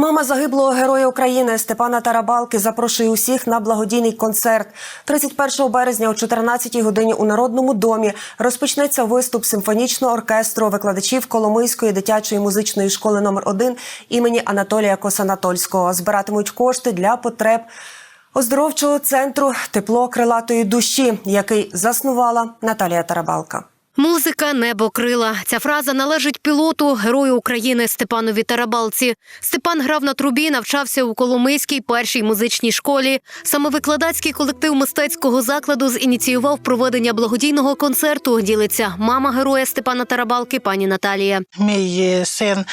Мама загиблого героя України Степана Тарабалки запрошує усіх на благодійний концерт. 31 березня о 14 годині у Народному домі розпочнеться виступ симфонічного оркестру викладачів Коломийської дитячої музичної школи номер 1 імені Анатолія Косанатольського. Збиратимуть кошти для потреб оздоровчого центру тепло крилатої душі, який заснувала Наталія Тарабалка. Музика небо крила. Ця фраза належить пілоту, герою України Степанові Тарабалці. Степан грав на трубі, навчався у Коломийській першій музичній школі. Саме викладацький колектив мистецького закладу зініціював проведення благодійного концерту. Ділиться мама героя Степана Тарабалки, пані Наталія. Мій е, син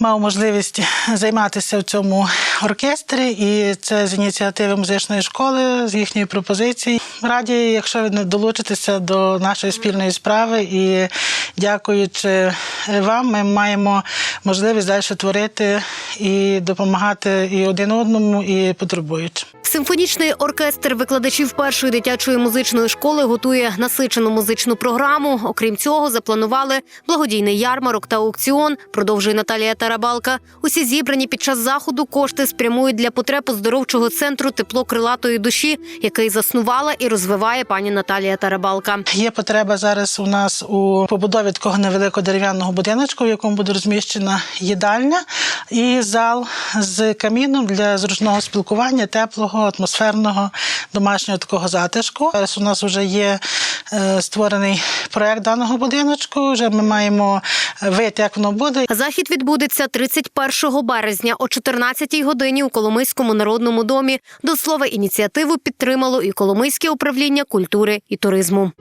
мав можливість займатися в цьому оркестрі, і це з ініціативи музичної школи, з їхньої пропозиції. Раді, якщо ви долучитеся до нашої спільної справи, і дякуючи вам, ми маємо можливість далі творити і допомагати і один одному, і потребуючим. Симфонічний оркестр викладачів першої дитячої музичної школи готує насичену музичну програму. Окрім цього, запланували благодійний ярмарок та аукціон. Продовжує Наталія Тарабалка. Усі зібрані під час заходу кошти спрямують для потреб оздоровчого центру тепло крилатої душі, який заснувала і розвиває пані Наталія Тарабалка. Є потреба зараз у нас у побудові такого невеликого дерев'яного будиночку, в якому буде розміщена їдальня і зал з каміном для зручного спілкування, теплого, атмосферного, домашнього такого затишку. Зараз у нас вже є е, створений проект даного будиночку. Вже ми маємо вид, як воно буде. Захід відбудеться 31 березня о 14 годині у Коломийському народному домі. До слова, ініціативу підтримало і Коломийське управління культури і туризму.